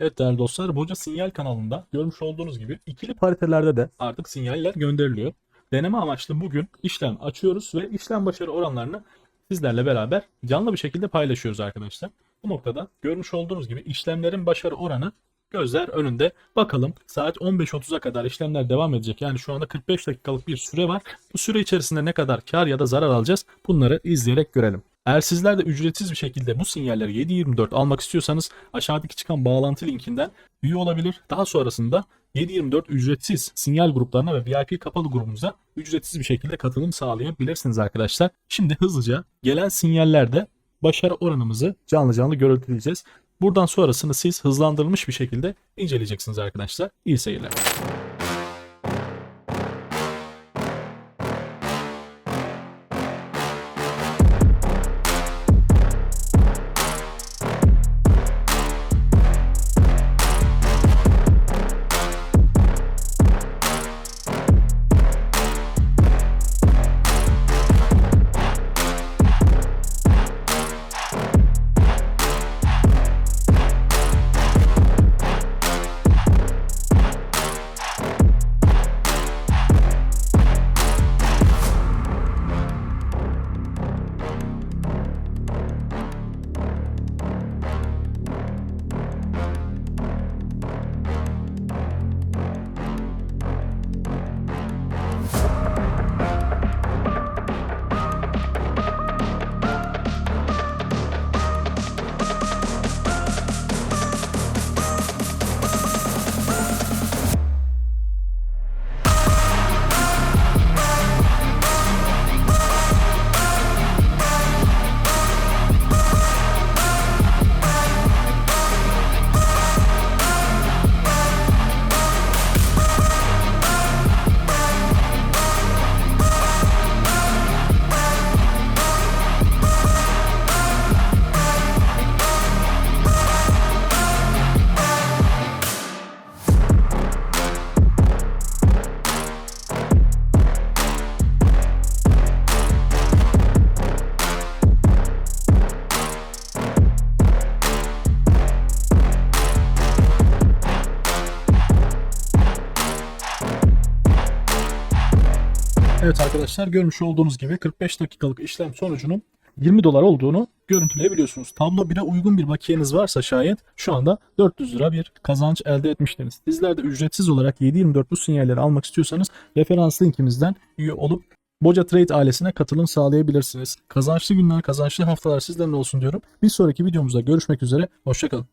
Evet değerli dostlar Boca Sinyal kanalında görmüş olduğunuz gibi ikili paritelerde de artık sinyaller gönderiliyor. Deneme amaçlı bugün işlem açıyoruz ve işlem başarı oranlarını sizlerle beraber canlı bir şekilde paylaşıyoruz arkadaşlar. Bu noktada görmüş olduğunuz gibi işlemlerin başarı oranı gözler önünde. Bakalım saat 15.30'a kadar işlemler devam edecek. Yani şu anda 45 dakikalık bir süre var. Bu süre içerisinde ne kadar kar ya da zarar alacağız bunları izleyerek görelim. Eğer sizler de ücretsiz bir şekilde bu sinyalleri 7.24 almak istiyorsanız aşağıdaki çıkan bağlantı linkinden üye olabilir. Daha sonrasında 7.24 ücretsiz sinyal gruplarına ve VIP kapalı grubumuza ücretsiz bir şekilde katılım sağlayabilirsiniz arkadaşlar. Şimdi hızlıca gelen sinyallerde başarı oranımızı canlı canlı görüntüleyeceğiz. Buradan sonrasını siz hızlandırılmış bir şekilde inceleyeceksiniz arkadaşlar. İyi seyirler. Evet arkadaşlar görmüş olduğunuz gibi 45 dakikalık işlem sonucunun 20 dolar olduğunu görüntüleyebiliyorsunuz. Tablo 1'e uygun bir bakiyeniz varsa şayet şu anda 400 lira bir kazanç elde etmiştiniz. Sizler de ücretsiz olarak 7.24 bu sinyalleri almak istiyorsanız referans linkimizden üye olup Boca Trade ailesine katılım sağlayabilirsiniz. Kazançlı günler, kazançlı haftalar sizlerle olsun diyorum. Bir sonraki videomuzda görüşmek üzere. Hoşçakalın.